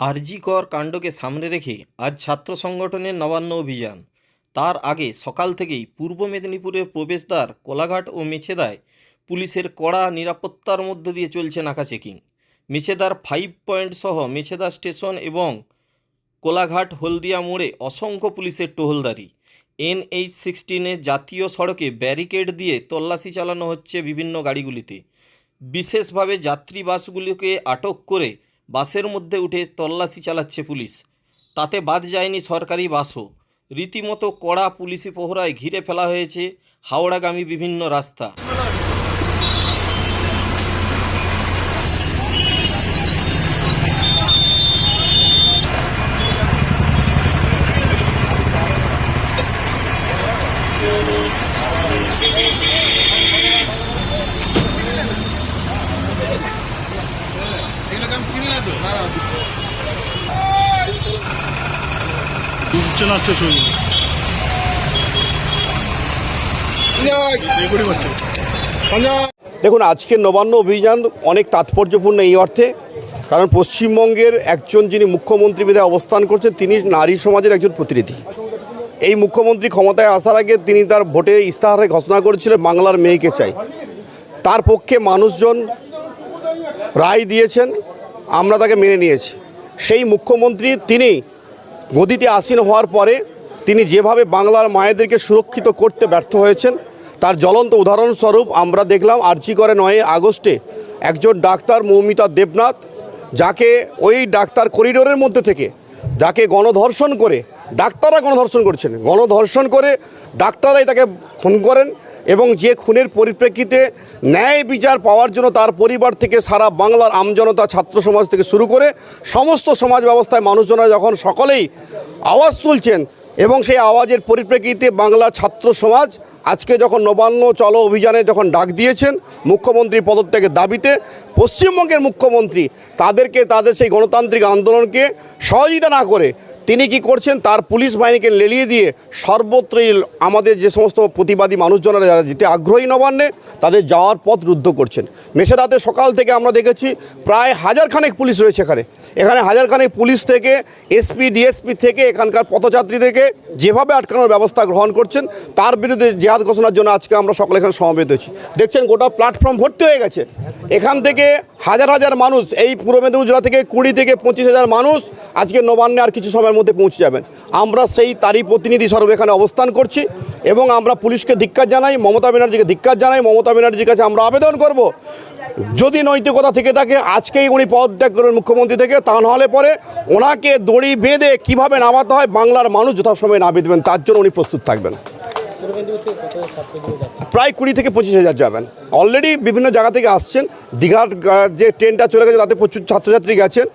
আরজিকর কাণ্ডকে সামনে রেখে আজ ছাত্র সংগঠনের নবান্ন অভিযান। তার আগে সকাল থেকেই পূর্ব মেদিনীপুরের প্রবেশদ্বার, কোলাঘাট ও মেছেদায় পুলিশের কড়া নিরাপত্তার মধ্য দিয়ে চলছে নাকা চেকিং। মেছেদার ফাইভ পয়েন্ট সহ মেছেদা স্টেশন এবং কোলাঘাট হলদিয়া মোড়ে অসংখ্য পুলিশের টহলদারি। এনএইচ সিক্সটিনের জাতীয় সড়কে ব্যারিকেড দিয়ে তল্লাশি চালানো হচ্ছে বিভিন্ন গাড়িগুলিতে। বিশেষভাবে যাত্রী বাসগুলিকে আটক করে বাসের মধ্যে উঠে তল্লাশি চালাচ্ছে পুলিশ। তাতে বাদ যায়নি সরকারি বাসও। রীতিমতো কড়া পুলিশি প্রহরায় ঘিরে ফেলা হয়েছে হাওড়াগামী বিভিন্ন রাস্তা। দেখুন আজকের নবান্ন অভিযান অনেক তাৎপর্যপূর্ণ এই অর্থে, কারণ পশ্চিমবঙ্গের একজন যিনি মুখ্যমন্ত্রী বিধায় অবস্থান করছেন, তিনি নারী সমাজের একজন প্রতিনিধি। এই মুখ্যমন্ত্রী ক্ষমতায় আসার আগে তিনি তার ভোটে ইস্তাহারে ঘোষণা করেছিলেন, বাংলার মেয়েকে চাই। তার পক্ষে মানুষজন রায় দিয়েছেন আমরা তাকে মেনে নিয়েছি। সেই মুখ্যমন্ত্রী তিনি গদিতে আসীন হওয়ার পরে তিনি যেভাবে বাংলার মায়েদেরকে সুরক্ষিত করতে ব্যর্থ হয়েছেন, তার জ্বলন্ত উদাহরণস্বরূপ আমরা দেখলাম আর্জি করে নয় আগস্টে একজন ডাক্তার মৌমিতা দেবনাথ, যাকে ওই ডাক্তার করিডোরের মধ্যে থেকে, যাকে গণধর্ষণ করে, ডাক্তাররা গণধর্ষণ করছেন। গণধর্ষণ করে ডাক্তাররাই তাকে খুন করেন এবং যে খুনের পরিপ্রেক্ষিতে ন্যায় বিচার পাওয়ার জন্য তার পরিবার থেকে সারা বাংলার আমজনতা ছাত্র সমাজ থেকে শুরু করে সমস্ত সমাজ ব্যবস্থায় মানুষজনরা যখন সকলেই আওয়াজ তুলছেন এবং সেই আওয়াজের পরিপ্রেক্ষিতে বাংলা ছাত্র সমাজ আজকে যখন নবান্ন চলো অভিযানে যখন ডাক দিয়েছেন মুখ্যমন্ত্রী পদত্যাগের দাবিতে, পশ্চিমবঙ্গের মুখ্যমন্ত্রী তাদেরকে তাদের সেই গণতান্ত্রিক আন্দোলনকে সহযোগিতা না করে তিনি কি করছেন? তার পুলিশ বাহিনীকে লেলিয়ে দিয়ে সর্বত্রই আমাদের যে সমস্ত প্রতিবাদী মানুষজনেরা যারা যেতে আগ্রহী নবান্নে, তাদের যাওয়ার পথ রুদ্ধ করছেন। মেশেদাতে সকাল থেকে আমরা দেখেছি প্রায় হাজারখানেক পুলিশ রয়েছে এখানে। এখানে হাজারখানেক পুলিশ থেকে, এসপি, ডিএসপি থেকে, এখানকার পথযাত্রী থেকে যেভাবে আটকানোর ব্যবস্থা গ্রহণ করছেন, তার বিরুদ্ধে জেহাদ ঘোষণার জন্য আজকে আমরা সকলে এখানে সমবেত হয়েছি। দেখছেন গোটা প্ল্যাটফর্ম ভর্তি হয়ে গেছে। এখান থেকে হাজার হাজার মানুষ, এই পূর্ব মেদিনীপুর জেলা থেকে কুড়ি থেকে পঁচিশ হাজার মানুষ আজকে নবান্নে আর কিছু সময়ের মধ্যে পৌঁছে যাবেন। আমরা সেই তারই প্রতিনিধি স্বরূপ এখানে অবস্থান করছি এবং আমরা পুলিশকে ধিক্কার জানাই, মমতা ব্যানার্জিকে ধিক্কার জানাই, মমতা ব্যানার্জির কাছে আমরা আবেদন করব। যদি নৈতিকতা থেকে থাকে, আজকেই উনি পদত্যাগ করবেন মুখ্যমন্ত্রী থেকে, তা নাহলে পরে ওনাকে দড়ি বেঁধে কীভাবে নামাতে হয়, বাংলার মানুষ যথাসময়ে নামিয়ে দেবেন তার জন্য উনি প্রস্তুত থাকবেন। প্রায় কুড়ি থেকে পঁচিশ হাজার যাবেন। অলরেডি বিভিন্ন জায়গা থেকে আসছেন। দীঘার যে ট্রেনটা চলে গেছে, তাতে প্রচুর ছাত্রছাত্রী গেছেন।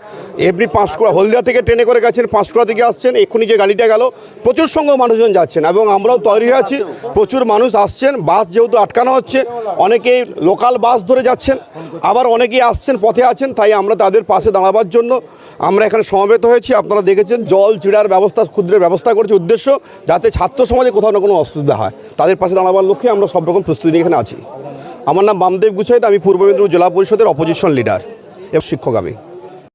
এমনি পাঁশকুড়া, হলদিয়া থেকে ট্রেনে করে গেছেন, পাঁশকুড়া থেকে আসছেন, এক্ষুনি যে গাড়িটা গেল, প্রচুর সংখ্যক মানুষজন যাচ্ছেন এবং আমরাও তৈরি হয়ে আছি। প্রচুর মানুষ আসছেন, বাস যেহেতু আটকানো হচ্ছে, অনেকেই লোকাল বাস ধরে যাচ্ছেন, আবার অনেকেই আসছেন, পথে আছেন, তাই আমরা তাদের পাশে দাঁড়াবার জন্য আমরা এখানে সমবেত হয়েছি। আপনারা দেখেছেন, জল চিড়ার ব্যবস্থা, ক্ষুদ্রের ব্যবস্থা করেছি উদ্দেশ্য, যাতে ছাত্র সমাজে কোথাও না কোনো অসুবিধা হয়। তাদের পাশে দাঁড়াবার লক্ষ্যে আমরা সব রকম প্রস্তুতি এখানে আছি। আমার নাম বামদেব গুছাইত আমি পূর্ব মেদিনীপুর জেলা পরিষদের অপোজিশন লিডার এবং শিক্ষক আমি।